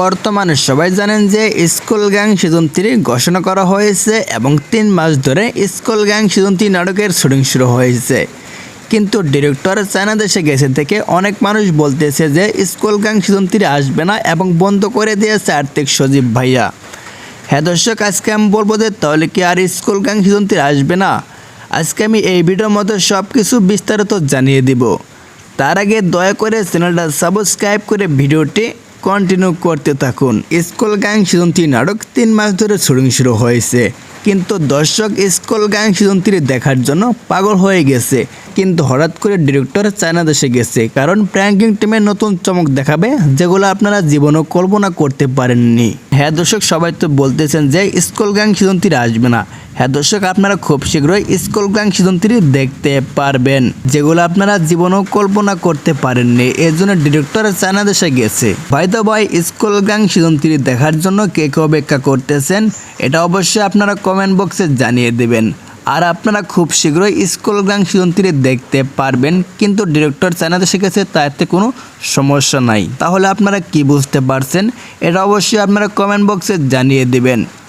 বর্তমানে সবাই জানেন যে স্কুল গ্যাং সিজন থ্রি ঘোষণা করা হয়েছে এবং তিন মাস ধরে স্কুল গ্যাং সিজন থ্রি নাটকের শুটিং শুরু হয়েছে। কিন্তু ডিরেক্টর চায়না দেশে গেছে থেকে অনেক মানুষ বলতেছে যে স্কুল গ্যাং সিজন থ্রি আসবে না এবং বন্ধ করে দিয়েছে আর্থিক সজীব ভাইয়া। হ্যাঁ দর্শক, আজকে আমি বলব যে তাহলে কি আর স্কুল গ্যাং সিজন থ্রি আসবে না? আজকে আমি এই ভিডিওর মধ্যে সব কিছু বিস্তারিত জানিয়ে দিব। তার আগে দয়া করে চ্যানেলটা সাবস্ক্রাইব করে ভিডিওটি কন্টিনিউ করতে থাকুন। স্কুল গ্যাং সিজন থ্রি নাটক তিন মাস ধরে শুটিং শুরু হয়েছে। কিন্তু দর্শক স্কুল গ্যাং সিজন থ্রি দেখার জন্য পাগল হয়ে গেছে। কিন্তু হঠাৎ করে ডিরেক্টর চায়না দেশে গেছে। কারণ প্র্যাঙ্কিং টিমের নতুন চমক দেখাবে, যেগুলো আপনারা জীবনেও কল্পনা করতে পারেননি। হ্যাঁ দর্শক, সবাই তো বলতেছেন যে স্কুল গ্যাং সিজন থ্রি আসবে না। হ্যাঁ দর্শক, আপনারা খুব শীঘ্রই স্কুল গ্যাং সিজন থ্রি দেখতে পারবেন, যেগুলো আপনারা জীবনেও কল্পনা করতে পারেননি। এর জন্য ডিরেক্টর চায়না দেশে গেছে। ভাই তো ভাই স্কুল গ্যাং সিজন থ্রি দেখার জন্য কে কে অপেক্ষা করতেছেন, এটা অবশ্যই আপনারা কমেন্ট বক্সে জানিয়ে দেবেন। আর আপনারা খুব শীঘ্রই স্কুল গ্যাং সিজন থ্রি দেখতে পারবেন, কিন্তু ডিরেক্টর চায়না চায়নাতে শিখেছে তাতে কোনো সমস্যা নাই। তাহলে আপনারা কি বুঝতে পারছেন, এটা অবশ্যই আপনারা কমেন্ট বক্সে জানিয়ে দেবেন।